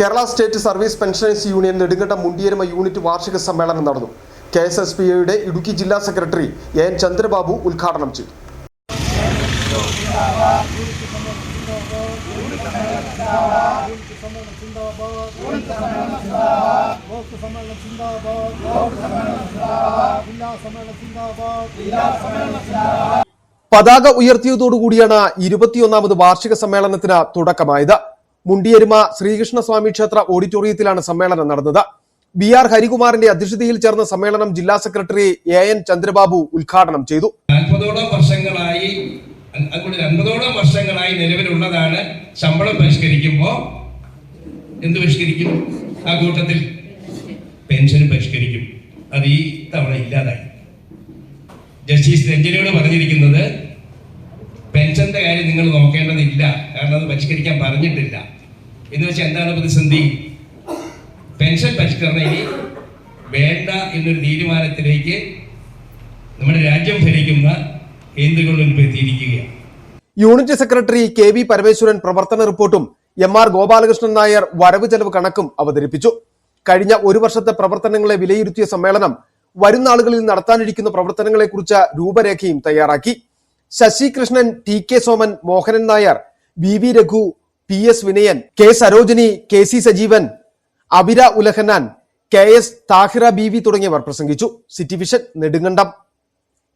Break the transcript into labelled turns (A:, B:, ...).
A: Kerala state service pensioners union Nedumkandam Mundiyerama unit വാർഷിക സമ്മേളനം നടന്നു. കെ എസ് എസ് പി ഐയുടെ ഇടുക്കി ജില്ലാ സെക്രട്ടറി എ എൻ ചന്ദ്രബാബു ഉദ്ഘാടനം ചെയ്തു. പതാക ഉയർത്തിയതോടുകൂടിയാണ് ഇരുപത്തിയൊന്നാമത് വാർഷിക സമ്മേളനത്തിന് തുടക്കമായത്. മുണ്ടിയരുമ ശ്രീകൃഷ്ണസ്വാമി ക്ഷേത്ര ഓഡിറ്റോറിയത്തിലാണ് സമ്മേളനം നടന്നത്. ബി ആർ ഹരികുമാറിന്റെ അധ്യക്ഷതയിൽ ചേർന്ന സമ്മേളനം ജില്ലാ സെക്രട്ടറി എ എൻ ചന്ദ്രബാബു ഉദ്ഘാടനം ചെയ്തു.
B: നാൽപ്പതോളം വർഷങ്ങളായി അൻപതോളം വർഷങ്ങളായി നിലവിലുള്ളതാണ് ശമ്പളം പരിഷ്കരിക്കുമ്പോൾ എന്ത് പരിഷ്കരിക്കും? ആ കൂട്ടത്തിൽ പെൻഷൻ പരിഷ്കരിക്കും. അത് ഈ തവണ ഇല്ലാതായി. ജസ്റ്റിസ് രഞ്ജനയോട് പറഞ്ഞിരിക്കുന്നത് പെൻഷന്റെ കാര്യം നിങ്ങൾ നോക്കേണ്ടതില്ല. കാരണം അത് പരിഷ്കരിക്കാൻ പറഞ്ഞിട്ടില്ല. എന്ന് വെച്ചാൽ എന്താണ് പ്രതിസന്ധി? പെൻഷൻ പരിഷ്കരണം ഇനി വേണ്ട എന്നൊരു തീരുമാനത്തിലേക്ക് നമ്മുടെ രാജ്യം ഭരിക്കുന്ന കേന്ദ്ര government
A: unit secretary K V Parameswaran പ്രവർത്തന റിപ്പോർട്ടും എം ആർ ഗോപാലകൃഷ്ണൻ നായർ വരവ് ചെലവ് കണക്കും അവതരിപ്പിച്ചു. കഴിഞ്ഞ ഒരു വർഷത്തെ പ്രവർത്തനങ്ങളെ വിലയിരുത്തിയ സമ്മേളനം വരുന്ന ആളുകളിൽ നടത്താനിരിക്കുന്ന പ്രവർത്തനങ്ങളെക്കുറിച്ച് രൂപരേഖയും തയ്യാറാക്കി. Sasi Krishnan T K Soman Mohanan Nair V V Raghu P S Vinayan K Sarojini K C Sajeevan Abira Ulahannan K S Thahira B V തുടങ്ങിയവർ പ്രസംഗിച്ചു. City vision Nedumkandam.